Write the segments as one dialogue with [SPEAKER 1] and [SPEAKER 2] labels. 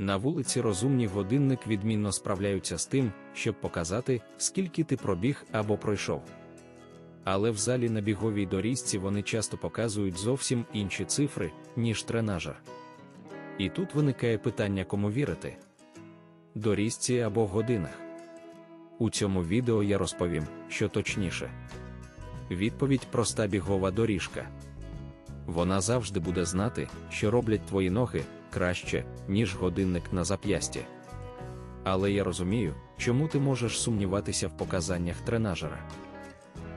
[SPEAKER 1] На вулиці розумні годинник відмінно справляються з тим, щоб показати, скільки ти пробіг або пройшов. Але в залі на біговій доріжці вони часто показують зовсім інші цифри, ніж тренажер. І тут виникає питання, кому вірити: доріжці або годинах. У цьому відео я розповім, що точніше. Відповідь проста бігова доріжка. Вона завжди буде знати, що роблять твої ноги краще, ніж годинник на зап'ясті. Але я розумію, чому ти можеш сумніватися в показаннях тренажера.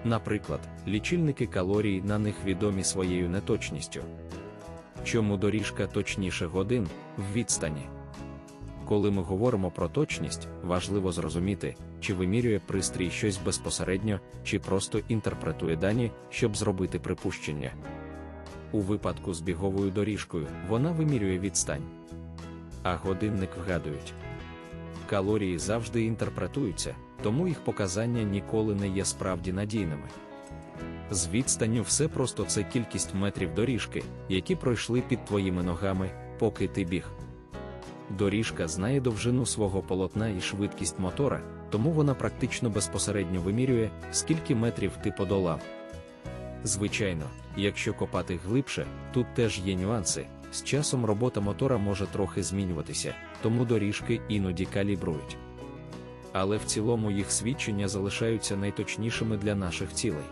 [SPEAKER 1] Наприклад, лічильники калорій на них відомі своєю неточністю. Чому доріжка точніше годин в відстані? Коли ми говоримо про точність, важливо зрозуміти, чи вимірює пристрій щось безпосередньо, чи просто інтерпретує дані, щоб зробити припущення. У випадку з біговою доріжкою вона вимірює відстань, а годинник вгадують. Калорії завжди інтерпретуються, тому їх показання ніколи не є справді надійними. З відстанню все просто це кількість метрів доріжки, які пройшли під твоїми ногами, поки ти біг. Доріжка знає довжину свого полотна і швидкість мотора, тому вона практично безпосередньо вимірює, скільки метрів ти подолав. Звичайно, якщо копати глибше, тут теж є нюанси. З часом робота мотора може трохи змінюватися, тому доріжки іноді калібрують. Але в цілому їх свідчення залишаються найточнішими для наших цілей.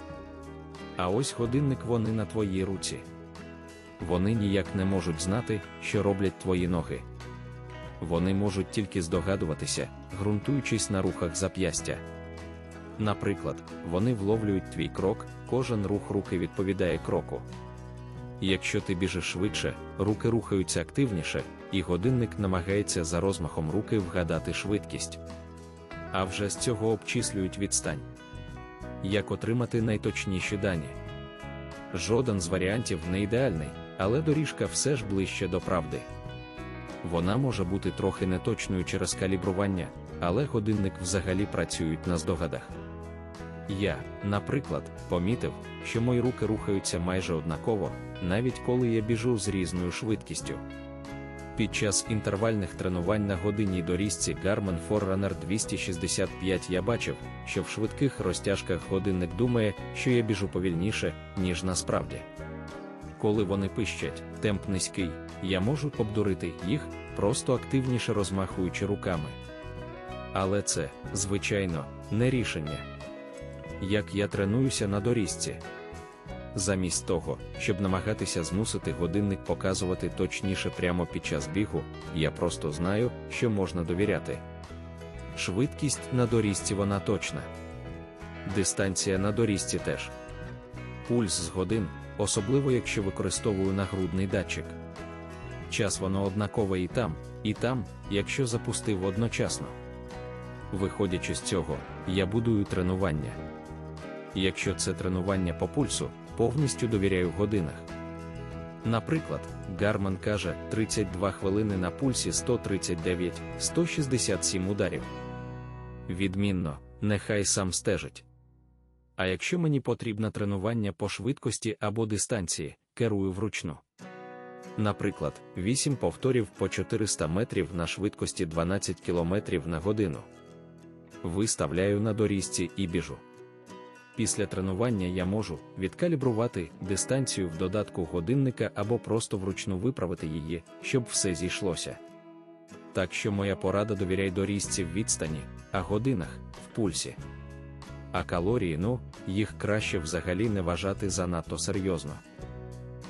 [SPEAKER 1] А ось годинник вони на твоїй руці. Вони ніяк не можуть знати, що роблять твої ноги. Вони можуть тільки здогадуватися, ґрунтуючись на рухах зап'ястя. Наприклад, вони вловлюють твій крок, кожен рух руки відповідає кроку. Якщо ти біжиш швидше, руки рухаються активніше, і годинник намагається за розмахом руки вгадати швидкість. А вже з цього обчислюють відстань. Як отримати найточніші дані? Жоден з варіантів не ідеальний, але доріжка все ж ближче до правди. Вона може бути трохи неточною через калібрування, але годинник взагалі працюють на здогадах. Я, наприклад, помітив, що мої руки рухаються майже однаково, навіть коли я біжу з різною швидкістю. Під час інтервальних тренувань на годинній доріжці Garmin Forerunner 265 я бачив, що в швидких розтяжках годинник думає, що я біжу повільніше, ніж насправді. Коли вони пищать, темп низький, я можу обдурити їх, просто активніше розмахуючи руками. Але це, звичайно, не рішення. Як я тренуюся на доріжці. Замість того, щоб намагатися змусити годинник показувати точніше прямо під час бігу, я просто знаю, що можна довіряти. Швидкість на доріжці вона точна. Дистанція на доріжці теж. Пульс з годин, особливо якщо використовую нагрудний датчик. Час воно однакове і там, і там, якщо запустив одночасно. Виходячи з цього, я будую тренування. Якщо це тренування по пульсу, повністю довіряю годинах. Наприклад, Гарман каже 32 хвилини на пульсі 139-167 ударів. Відмінно, нехай сам стежить. А якщо мені потрібне тренування по швидкості або дистанції, керую вручну. Наприклад, 8 повторів по 400 метрів на швидкості 12 км на годину. Виставляю на доріжці і біжу. Після тренування я можу відкалібрувати дистанцію в додатку годинника або просто вручну виправити її, щоб все зійшлося. Так що моя порада довіряй доріжці в відстані, а годинах в пульсі. А калорії, ну, їх краще взагалі не вважати занадто серйозно.